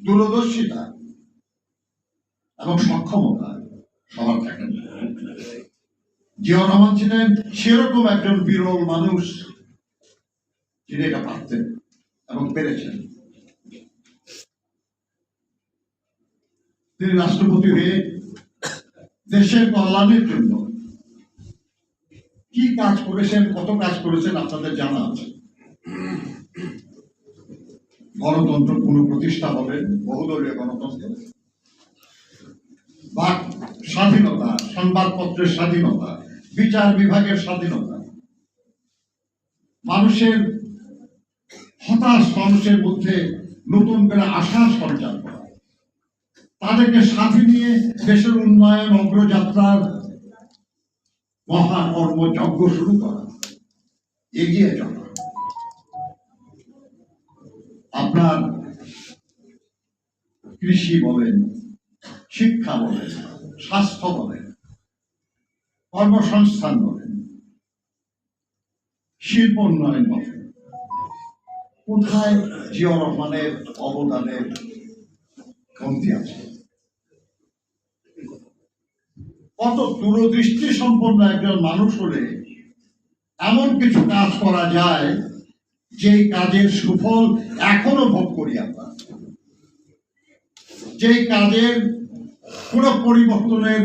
দূরদর্শিতা এবং সক্ষমতা সবার থাকে জিয়া রহমান ছিলেন সেরকম একজন বিরল মানুষ, যিনি এটা পারতেন এবং পেরেছেন। তিনি রাষ্ট্রপতি হয়ে দেশের কল্যাণের জন্য কি কাজ করেছেন, কত কাজ করেছেন আপনাদের জানা আছে? গণতন্ত্র পুনঃপ্রতিষ্ঠা বলেন বহুদলীয় গণতন্ত্র। বাক, স্বাধীনতা, সংবাদপত্রের স্বাধীনতা, বিচার বিভাগের স্বাধীনতা। মানুষের হতাশ মানুষের মধ্যে নতুন করে আশার সঞ্চার করা। তাদেরকে সাথে নিয়ে দেশের উন্নয়ন, অগ্রযাত্রার মহাকর্ম যজ্ঞ শুরু করা। এগিয়ে চলা। আপনার কৃষি বলেন, শিক্ষা বলেন, স্বাস্থ্য বলেন, কর্মসংস্থান বলেন, শিল্প উন্নয়ন বলেন, কোথায় জিয়া রহমানের অবদানের কমতি আছে? কত দূরদৃষ্টি সম্পন্ন একজন মানুষ হলে এমন কিছু কাজ করা যায় যেই কাজের সুফল এখনও ভোগ করি আমরা। যেই কাজের কোনো পরিবর্তনের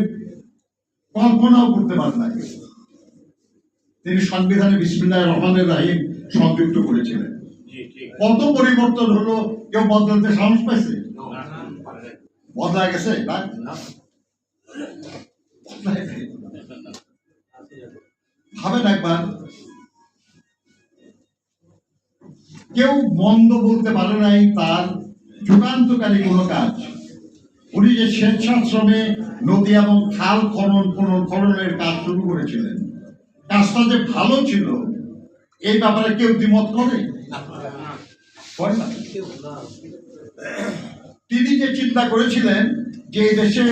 কল্পনাও করতে পারেন না। তিনি সংবিধানে বিসমিল্লাহ রহমানের রাহিম সংযুক্ত করেছিলেন। কত পরিবর্তন হলো কেউ বদলাতে সাহস পাইছে? বদলা গেছে। ভাবেন একবার কেউ মন্দ বলতে পারে নাই, তার যুগান্তকারী কোনো কাজ। উনি যে স্বেচ্ছাশ্রমে নদী এবং খাল খনন খনন খননের কাজ শুরু করেছিলেন। কাজটা যে ভালো ছিল, এই ব্যাপারে কেউ দ্বিমত করে। তিনি যে চিন্তা করেছিলেন যে দেশে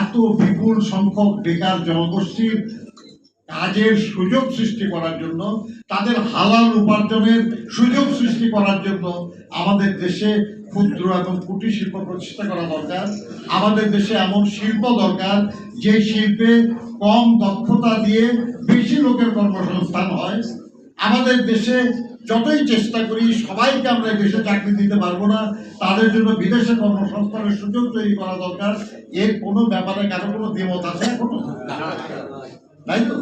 এত বিপুল সংখ্যক বেকার জনগোষ্ঠীর কাজের সুযোগ সৃষ্টি করার জন্য, তাদের হালাল উপার্জনের সুযোগ সৃষ্টি করার জন্য আমাদের দেশে ক্ষুদ্র এবং কুটির শিল্প প্রতিষ্ঠা করা দরকার। আমাদের দেশে এমন শিল্প দরকার, যে শিল্পে কম দক্ষতা দিয়ে বেশি লোকের কর্মসংস্থান হয়। আমাদের দেশে যতই চেষ্টা করি, সবাইকে আমরা দেশে চাকরি দিতে পারব না। তাদের জন্য বিদেশে কর্মসংস্থানের সুযোগ তৈরি করা দরকার। এর কোনো ব্যাপারে কারও কোনো দ্বিমত আছে? তাই তো?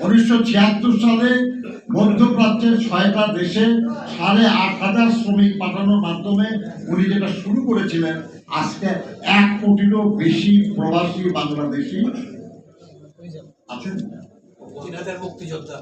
উনিশশো ছিয়াত্তর সালে মধ্যপ্রাচ্যের ছয়টা দেশে সাড়ে আট হাজার শ্রমিক পাঠানোর মাধ্যমে উনি যেটা শুরু করেছিলেন আজকে এক কোটিরও বেশি প্রবাসী বাংলাদেশি আছেন? মুক্তিযোদ্ধা।